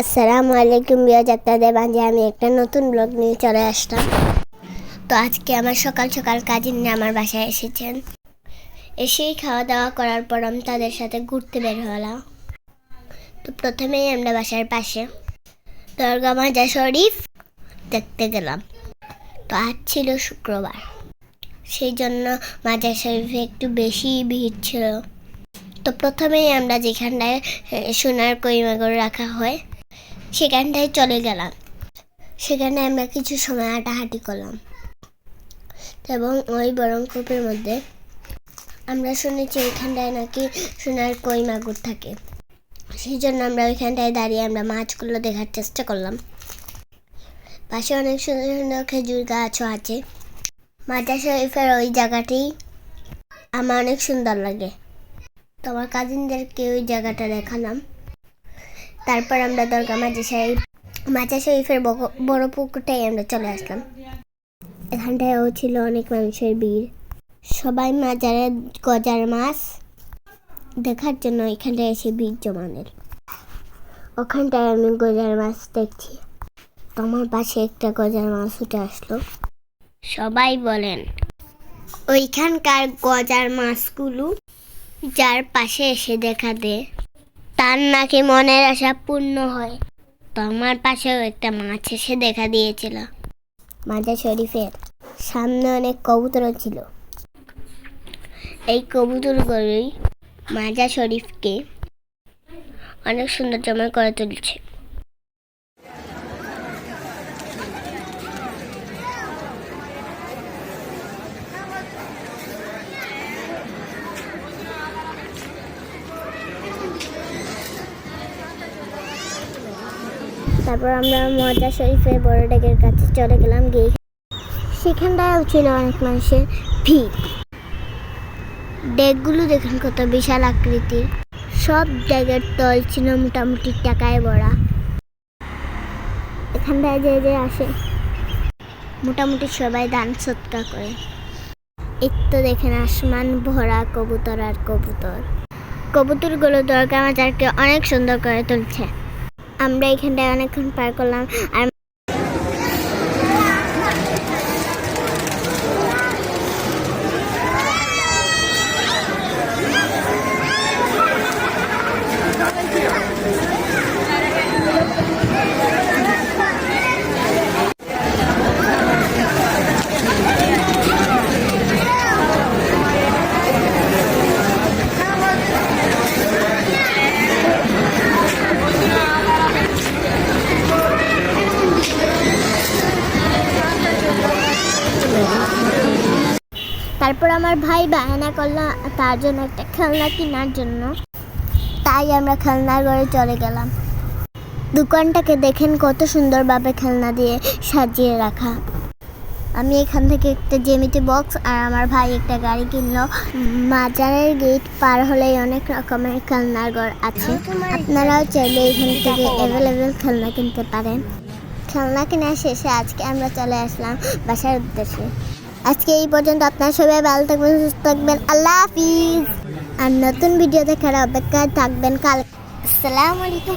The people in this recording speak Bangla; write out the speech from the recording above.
আসসালামু আলাইকুম বিয়াজ আপনাদের মাঝে আমি একটা নতুন ব্লগ নিয়ে চলে আসলাম। তো আজকে আমার সকাল সকাল কাজিন নিয়ে আমার বাসায় এসেছেন। এসেই খাওয়া দাওয়া করার পর আমি তাদের সাথে ঘুরতে বের হলাম। তো প্রথমেই আমরা বাসার পাশে দরগা মাজা শরীফ দেখতে গেলাম। তো আজ ছিল শুক্রবার, সেই জন্য মাজার শরীফে একটু বেশি ভিড় ছিল। তো প্রথমেই আমরা যেখানটায় সোনার কইমাগর রাখা হয় সেখানটায় চলে গেলাম। সেখানে আমরা কিছু সময় হাঁটাহাঁটি করলাম। এবং ওই বরং কূপের মধ্যে আমরা শুনেছি ওইখানটায় নাকি সোনার কই মাগুর থাকে। সেই জন্য আমরা ওইখানটায় দাঁড়িয়ে আমরা মাছগুলো দেখার চেষ্টা করলাম। পাশে অনেক সুন্দর সুন্দর খেজুর গাছও আছে। মাজার শরীফের ওই জায়গাটি আমার অনেক সুন্দর লাগে। তোমার কাজিনদেরকে ওই জায়গাটা দেখালাম? তারপর আমরা দরগা মাঝে শরীফ মাঝা শরীফের বড় পুকুরটাই আমরা চলে আসলাম। এখানটায়ও ছিল অনেক মানুষের ভিড়। সবাই মাজারে গজার মাছ দেখার জন্য এখানটায় এসে ভিড় জমানের। ওখানটায় আমি গজার মাছ দেখছি। তোমার পাশে একটা গজার মাছ উঠে আসলো। সবাই বলেন ওইখানকার গজার মাছগুলো যার পাশে এসে দেখা দে। তার নাকি মনের আশা পূর্ণ হয়। তোমার পাশেও একটা মাছ এসে দেখা দিয়েছিল। মাজা শরীফের সামনে অনেক কবুতরও ছিল। এই কবুতরগুলোই মাজা শরীফকে অনেক সুন্দর জমা করে তুলছে। তারপর আমরা মজা শরীফের বড় ডেকের কাছে চলে গেলাম, গিয়ে সেখানটায়ও ছিল অনেক মানুষের ভিড়। ডেকগুলো দেখুন কত বিশাল আকৃতির। সব ডেকের তল ছিল মোটামুটি টাকায় ভরা। এখানটায় যে যে আসে, মোটামুটি সবাই দান সৎকা করে। এই তো দেখেন আসমান ভরা কবুতর আর কবুতর। কবুতরগুলো দরকার মাজারকে অনেক সুন্দর করে তুলছে। আমরা এখানটায় অনেকক্ষণ পার করলাম। আর তারপর আমার ভাই বাহানা করল, তার জন্য একটা খেলনা কেনার জন্য। তাই আমরা খেলনার ঘরে চলে গেলাম। দোকানটাকে দেখেন কত সুন্দরভাবে খেলনা দিয়ে সাজিয়ে রাখা। আমি এখান থেকে একটা জেমিতি বক্স আর আমার ভাই একটা গাড়ি কিনলো। মাজারের গেট পার হলেই অনেক রকমের খেলনার ঘর আছে। আপনারাও চাইলে এখান থেকে অ্যাভেলেবেল খেলনা কিনতে পারেন। খেলনা কেনা শেষে আজকে আমরা চলে আসলাম বাসার উদ্দেশ্যে। আজকে এই পর্যন্ত আপনার সবাই ভালো থাকবেন, সুস্থ থাকবেন। আল্লাহ হাফিজ। আর নতুন ভিডিও দেখার অপেক্ষায় থাকবেন কাল। আসসালামু আলাইকুম।